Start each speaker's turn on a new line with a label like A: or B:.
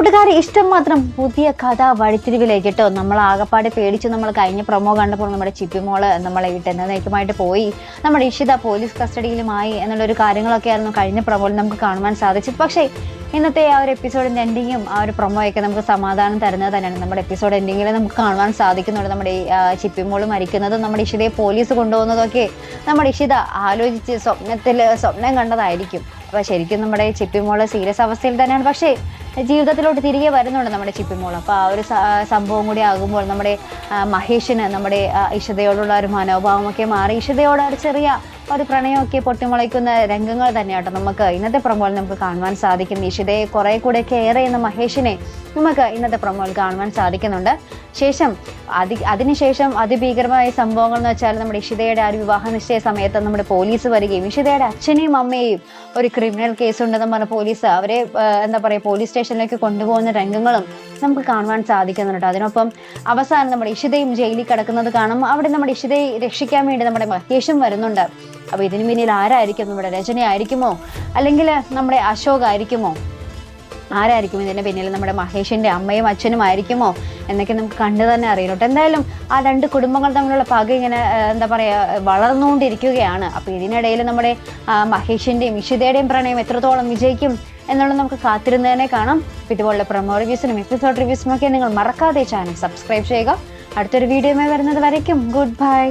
A: കൂട്ടുകാരെ ഇഷ്ടം മാത്രം പുതിയ കഥ വഴിത്തിരിവിലേക്ക് കേട്ടോ നമ്മൾ ആകപ്പാടെ പേടിച്ച് നമ്മൾ കഴിഞ്ഞ പ്രൊമോ കണ്ടപ്പോൾ നമ്മുടെ ചിപ്പിമോൾ നമ്മളെ വിട്ട് എന്നേക്കുമായിട്ട് പോയി. നമ്മുടെ ഇഷിത പോലീസ് കസ്റ്റഡിയിലുമായി എന്നുള്ളൊരു കാര്യങ്ങളൊക്കെ ആയിരുന്നു കഴിഞ്ഞ പ്രൊമോയിൽ നമുക്ക് കാണുവാൻ സാധിച്ചു പക്ഷേ ഇന്നത്തെ ആ ഒരു എപ്പിസോഡിന്റെ എൻഡിങ്ങും ആ ഒരു പ്രൊമോയൊക്കെ നമുക്ക് സമാധാനം തരുന്നത് തന്നെയാണ്. നമ്മുടെ എപ്പിസോഡ് എൻഡിങ്ങിൽ നമുക്ക് കാണുവാൻ സാധിക്കുന്നുണ്ട് നമ്മുടെ ചിപ്പിമോൾ മരിക്കുന്നതും. നമ്മുടെ ഇഷിതയെ പോലീസ് കൊണ്ടുപോകുന്നതൊക്കെ നമ്മുടെ ഇഷിത ആലോചിച്ച് സ്വപ്നത്തിൽ സ്വപ്നം കണ്ടതായിരിക്കും. അപ്പോൾ ശരിക്കും നമ്മുടെ ചിപ്പിമോൾ സീരിയസ് അവസ്ഥയിൽ തന്നെയാണ്. പക്ഷേ ജീവിതത്തിലോട്ട് തിരികെ വരുന്നുണ്ട് നമ്മുടെ ചിപ്പിമോൾ അപ്പോൾ ആ ഒരു സംഭവം കൂടി ആകുമ്പോൾ നമ്മുടെ മഹേഷിന് നമ്മുടെ ഇഷിതയോടുള്ള ഒരു മനോഭാവമൊക്കെ മാറി. ഇഷതയോട് ഒരു ചെറിയ ഒരു പ്രണയമൊക്കെ പൊട്ടിമുളയ്ക്കുന്ന രംഗങ്ങൾ തന്നെയാട്ടോ നമുക്ക് ഇന്നത്തെ പ്രമോയിൽ നമുക്ക് കാണുവാൻ സാധിക്കും. ഇഷിതയെ കുറെ കൂടെ കെയർ ചെയ്യുന്ന മഹേഷിനെ നമുക്ക് ഇന്നത്തെ പ്രമോയിൽ കാണുവാൻ സാധിക്കുന്നുണ്ട്. ശേഷം അതി അതിനുശേഷം അതിഭീകരമായ സംഭവങ്ങൾ എന്ന് വെച്ചാൽ നമ്മുടെ ഇഷിതയുടെ ആ ഒരു വിവാഹ നിശ്ചയ സമയത്ത് നമ്മുടെ പോലീസ് വരികയും ഇഷിതയുടെ അച്ഛനെയും അമ്മയെയും ഒരു ക്രിമിനൽ കേസ് ഉണ്ടെന്ന് പറഞ്ഞ പോലീസ് അവരെ എന്താ പറയുക പോലീസ് സ്റ്റേഷനിലേക്ക് കൊണ്ടുപോകുന്ന രംഗങ്ങളും നമുക്ക് കാണുവാൻ സാധിക്കുന്നുണ്ട്. അതിനൊപ്പം അവസാനം നമ്മുടെ ഇഷിതയും ജയിലിൽ കിടക്കുന്നത് കാണും. അവിടെ നമ്മുടെ ഇഷിതയെ രക്ഷിക്കാൻ വേണ്ടി നമ്മുടെ മഹേഷും വരുന്നുണ്ട്. അപ്പൊ ഇതിനു പിന്നിൽ ആരായിരിക്കും നമ്മുടെ രചന ആയിരിക്കുമോ? അല്ലെങ്കിൽ നമ്മുടെ അശോക് ആയിരിക്കുമോ? ആരായിരിക്കും ഇതിന്റെ പിന്നിൽ നമ്മുടെ മഹേഷിന്റെ അമ്മയും അച്ഛനും ആയിരിക്കുമോ? എന്നൊക്കെ നമുക്ക് കണ്ടു തന്നെ അറിയുന്നുണ്ട്. എന്തായാലും ആ രണ്ട് കുടുംബങ്ങൾ തമ്മിലുള്ള പക ഇങ്ങനെ എന്താ പറയുക വളർന്നുകൊണ്ടിരിക്കുകയാണ്. അപ്പൊ ഇതിനിടയിൽ നമ്മുടെ മഹേഷിന്റെയും ഇഷിതയുടെയും പ്രണയം എത്രത്തോളം വിജയിക്കും? എന്നുള്ളത് നമുക്ക് കാത്തിരുന്നതിനെ കാണാം. ഇതുപോലുള്ള പ്രൊമോ റിവ്യൂസിനും എപ്പിസോഡ് റിവ്യൂസിനും ഒക്കെ നിങ്ങൾ മറക്കാതെ ചാനൽ സബ്സ്ക്രൈബ് ചെയ്യുക. അടുത്തൊരു വീഡിയോയുമായി വരുന്നത് വരയ്ക്കും. Good bye